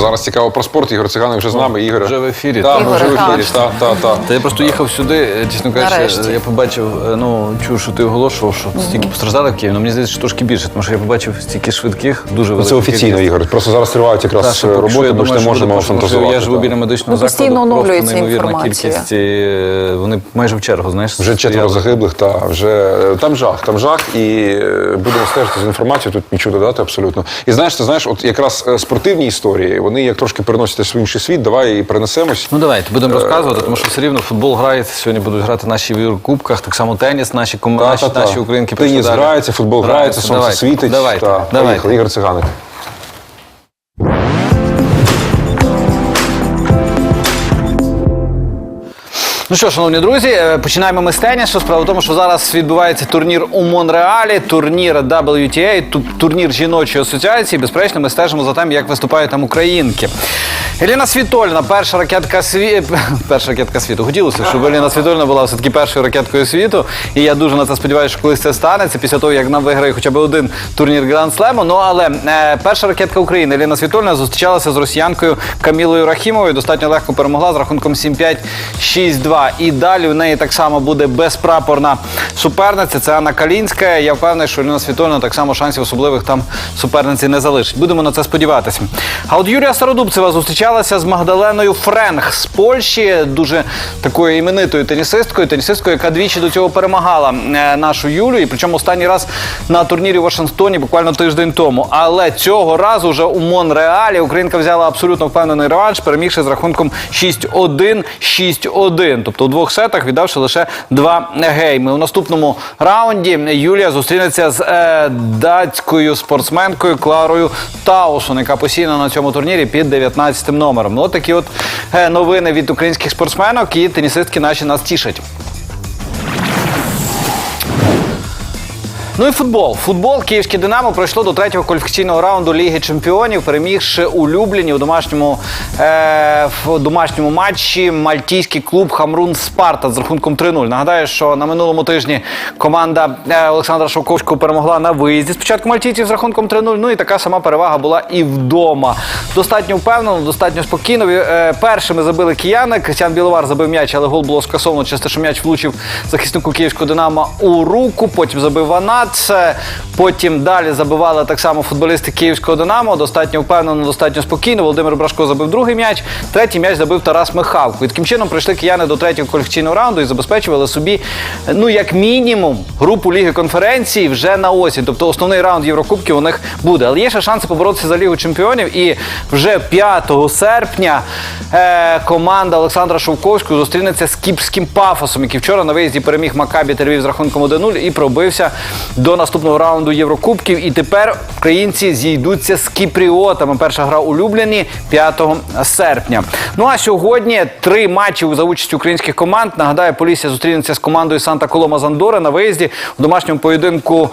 Зараз цікаво про спорт. Ігор Циганик вже з нами. Ігор. Вже в ефірі. Так, Так. вже в ефірі. Так, так, так. Та я просто їхав сюди, е, чесно кажучи, Нарешті. я побачив, е, ну чув, що ти оголошував, що стільки постраждалих в Києві. Ну мені здається, що трошки більше, тому що я побачив стільки швидких, дуже Ну, великих. Це офіційно, Ігор. Просто зараз тривають якраз що що, роботи, ж думаю, не можемо фантазувати. Я живу так. біля медичного Ну, постійно закладу, просто оновлюється неймовірна інформація. кількість. е, Вони майже в чергу, знаєш. Вже четверо стояли. загиблих, та вже е, там жах, там жах, і е, будемо стежити з інформацією. Тут нічого додати абсолютно. І знаєш, ти знаєш, от якраз е, спортивні історії, вони як трошки переносяться в інший світ. Давай і перенесемось. Ну давайте будемо розказувати, тому що все рівно футбол грає. Сьогодні будуть грати наші в Єврокубках, так само теніс, наші. Наші, наші українки. Теніс грається, футбол грається, сонце Давайте, світить. Давайте, Та, давайте. Поїхали, Ігор Циганик. Ну що, шановні друзі, е, починаємо ми з тенісу. Справа в тому, що зараз відбувається турнір у Монреалі, турнір WTA, турнір жіночої асоціації. Безперечно, ми стежимо за тим, як виступають там українки. Еліна Світольна, перша ракетка сві... перша ракетка світу. Хотілося, щоб Еліна Світольна була все-таки першою ракеткою світу. І я дуже на це сподіваюся, що колись це станеться після того, як нам виграє хоча б один турнір Гранд Слему. Ну але е, перша ракетка України Еліна Світольна зустрічалася з росіянкою Камілою Рахімовою. Достатньо легко перемогла з рахунком 7-5, 6-2. І далі в неї так само буде безпрапорна суперниця. Це Анна Калінська. Я впевнений, що Еліна Світольна так само шансів особливих там суперниці не залишить. Будемо на це сподіватися. А от Юрія Стародубцева зустрічалася з Магдаленою Френг з Польщі, дуже такою іменитою тенісисткою, тенісисткою, яка двічі до цього перемагала е, нашу Юлю. І причому останній раз на турнірі в Вашингтоні буквально тиждень тому. Але цього разу вже у Монреалі Українка взяла абсолютно впевнений реванш, перемігши з рахунком 6-1, 6-1. Тобто у двох сетах віддавши лише два гейми. У наступному раунді Юлія зустрінеться з е, датською спортсменкою Кларою Таусон, яка постійно на цьому турнірі під 19 номером. Ну, от такі от е, новини від українських спортсменок і тенісистки наші нас тішать. Ну і футбол. Футбол Київське Динамо пройшло до третього кваліфікаційного раунду Ліги Чемпіонів, перемігши у Любліні у домашньому, е, в домашньому матчі мальтійський клуб Хамрун Спарта з рахунком 3-0. Нагадаю, що на минулому тижні команда е, Олександра Шовковського перемогла на виїзді. Спочатку мальтійців з рахунком 3-0. Ну і така сама перевага була і вдома. Достатньо впевнено, достатньо спокійно. Е, першими забили кияни. Кристиан Біловар забив м'яч, але гол було скасовано через те, що м'яч влучив захиснику київського Динамо у руку. Потім забив Ванац. Потім далі забивали так само футболісти київського Динамо. Достатньо впевнено, достатньо спокійно. Володимир Брашко забив другий м'яч. Третій м'яч забив Тарас Михавко. І таким чином прийшли кияни до третього кваліфікаційного раунду і забезпечували собі, ну як мінімум, групу Ліги конференції вже на осінь. Тобто основний раунд Єврокубків у них буде. Але є ще шанси поборотися за Лігу чемпіонів. І вже 5 серпня е, команда Олександра Шовковського зустрінеться з кіпрським пафосом, який вчора на виїзді переміг Макабі Тель-Авів з рахунком 1-0 і пробився до наступного раунду Єврокубків. І тепер українці зійдуться з кіпріотами. Перша гра у Любліні 5 серпня. Ну а сьогодні три матчі за участю українських команд. Нагадаю, Полісся зустрінеться з командою Санта Колома з Андори на виїзді. У домашньому поєдинку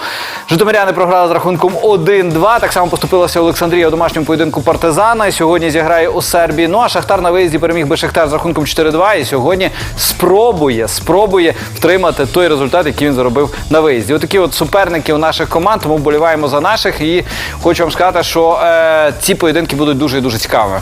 Житомиряни програли з рахунком 1-2. Так само поступилася Олександрія у домашньому поєдинку Партизана. Сьогодні зіграє у Сербії. Ну а Шахтар на виїзді переміг Бешиктар з рахунком 4-2. І сьогодні спробує, спробує втримати той результат, який він заробив на виїзді. Отакі от суперники у наших команд, тому вболіваємо за наших. І хочу вам сказати, що е, ці поєдинки будуть дуже і дуже цікавими.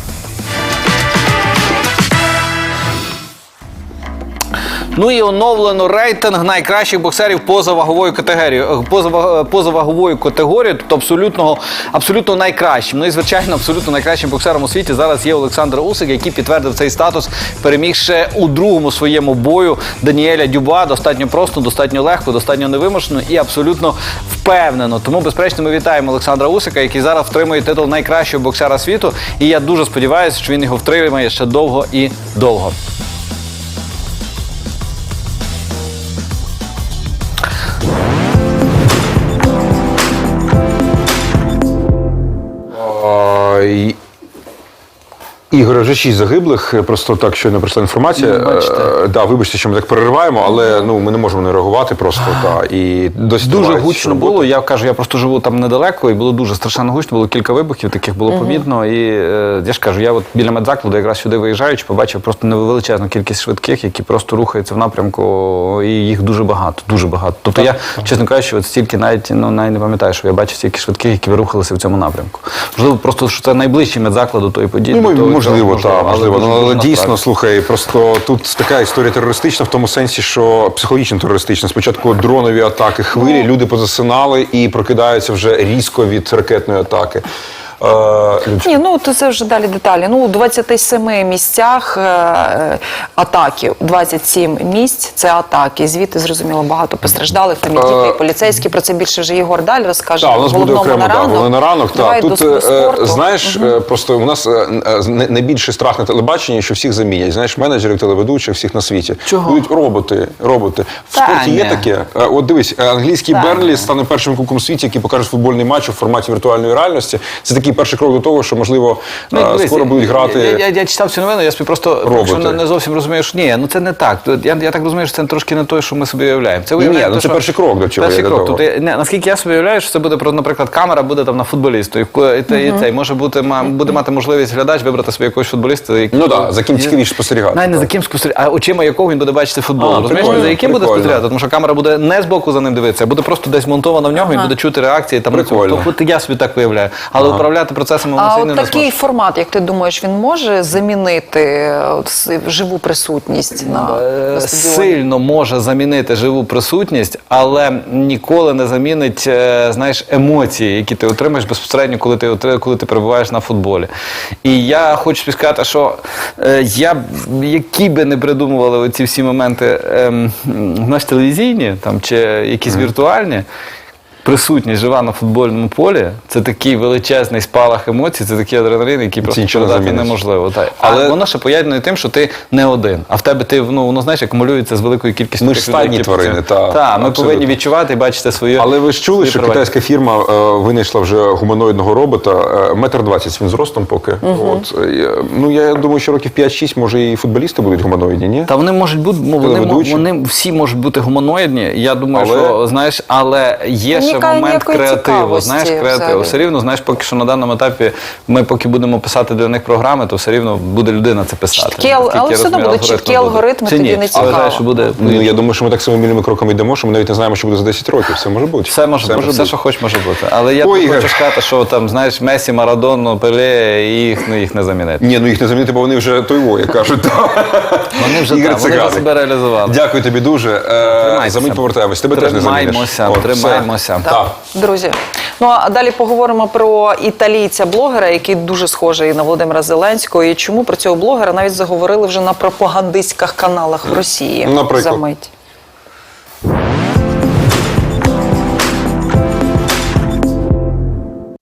Ну і оновлено рейтинг найкращих боксерів поза ваговою категорією. е, Поза, поза ваговою категорією, тобто абсолютно, абсолютно найкращим. Ну і звичайно, абсолютно найкращим боксером у світі зараз є Олександр Усик, який підтвердив цей статус, перемігши у другому своєму бою Даніеля Дюба. Достатньо просто, достатньо легко, достатньо невимушено і абсолютно впевнено. Тому, безперечно, ми вітаємо Олександра Усика, який зараз втримує титул найкращого боксера світу. І я дуже сподіваюся, що він його втримає ще довго і довго. Ігор, вже шість загиблих. Просто так щойно прийшла інформація. Ну, бачите. Е, да, вибачте, що ми так перериваємо, але ну ми не можемо не реагувати просто. Та, і досі Дуже тривають гучно роботи. було. Я кажу, я просто живу там недалеко, і було дуже страшенно гучно. Було кілька вибухів, таких було помітно. І е, я ж кажу, я от біля медзакладу, якраз сюди виїжджаючи, побачив просто невеличезну кількість швидких, які просто рухаються в напрямку, і їх дуже багато, дуже багато. Тобто я, чесно кажучи, от стільки навіть ну навіть не пам'ятаю, що я бачив стільки швидких, які рухалися в цьому напрямку. Можливо, просто що це найближчий медзакладу тої події. Ну, до того- можливо, та так, можливо. Але, Ну, але дійсно, дійсно, слухай, просто тут така історія терористична в тому сенсі, що психологічно терористична. Спочатку дронові атаки, хвилі, люди позасинали і прокидаються вже різко від ракетної атаки. Е, Ні, ну то це вже далі деталі. Ну, у 27 місцях е, е, атаки, 27 місць це атаки. Звідти зрозуміло багато постраждалих. Там і діти, і поліцейські. Про це більше вже Єгор далі розкаже. Так, у нас буде головному окремо на да, ранок. на ранок. Давай Тут, до е, спорту. знаєш, е, просто у нас е, е, найбільший страх на телебаченні, що всіх замінять. Знаєш, менеджерів, телеведучих, всіх на світі. Чого? Будуть роботи, роботи. В Та спорті є ні. таке. Е, От дивись, е, англійський Та Бернлі ні. стане першим клубом у світі, який покаже футбольний матч у форматі віртуальної реальності. Це такий перший крок до того, що можливо Ну, е, дивись, скоро будуть грати. Я, я, я читав цю новину, я собі просто Роботи. що не, не зовсім розумію, що ні, ну це не так. Я, я так розумію, що це трошки не те, що ми собі уявляємо. Це Ні, уявляємо ну це що- перший крок до чого Перший я до крок. того. Я- не, наскільки я собі уявляю, що це буде про, наприклад, камера буде там на футболісту, і, і, те- і цей може бути ма- буде мати можливість глядач вибрати собі якогось футболіста. який- Ну так, за ким цікавіше спостерігати. Навіть не за ким спостерігати, а очима якого він буде бачити футбол. А, Розумієш, за яким буде спостерігати? Тому що камера буде не з боку за ним дивитися, а буде просто десь монтована в нього, він буде чути реакції там. Прикольно. Я собі так виявляю. Але управляти процесами А от такий зможеш. формат, як ти думаєш, він може замінити от живу присутність на, Е, на стадіоні? сильно може замінити живу присутність, але ніколи не замінить е, знаєш, емоції, які ти отримаєш безпосередньо, коли ти отри- коли ти перебуваєш на футболі. І я хочу сказати, що е, я б, які би не придумували оці всі моменти ем, знаєш, телевізійні там, чи якісь віртуальні. Присутність жива на футбольному полі це такий величезний спалах емоцій, це такий адреналін, який просто не передати заміниш. неможливо. Так. Але- Але воно ще поєднує тим, що ти не один, а в тебе ти ну воно знаєш, акумулюється з великою кількістю. Ми ж які тварини, та, та, ми абсолютно. повинні відчувати і бачити свою. Але ви ж чули, що права. китайська фірма е, винайшла вже гуманоїдного робота е, метр двадцять він зростом поки. От е, ну я думаю, що років 5-6, може і футболісти будуть гуманоїдні, ні? Та вони можуть бути, ну, вони, вони всі можуть бути гуманоїдні. Я думаю, Але- що знаєш, але є ще Ніякої- момент креативу. Знаєш, креативу. Все рівно, знаєш, поки що на даному етапі ми поки будемо писати для них програми, то все рівно буде людина це писати. Чіткі ал- але все одно будуть чіткі алгоритми алгоритми, тоді не цікаво. вважаєш, що буде Ну я думаю, що ми так самими кроками йдемо, що ми навіть не знаємо, що буде за 10 років. Все може бути. Все може, бути, все, що хоч може бути. Але я Ой, хочу сказати, що там, знаєш, Месі, Марадону, Пеле, їх, ну, їх не замінити. Ні, ну їх не замінити, бо вони вже той во, як кажуть. Вони вже, Ігор там, вони вже себе реалізували. Дякую тобі дуже. Е, Тримайтеся. За мить повертаємось. Тебе теж не заміниш. Тримаймося, От, все. Так. Друзі, ну а далі поговоримо про італійця-блогера, який дуже схожий на Володимира Зеленського. І чому про цього блогера навіть заговорили вже на пропагандистських каналах в Росії. Наприклад? За мить.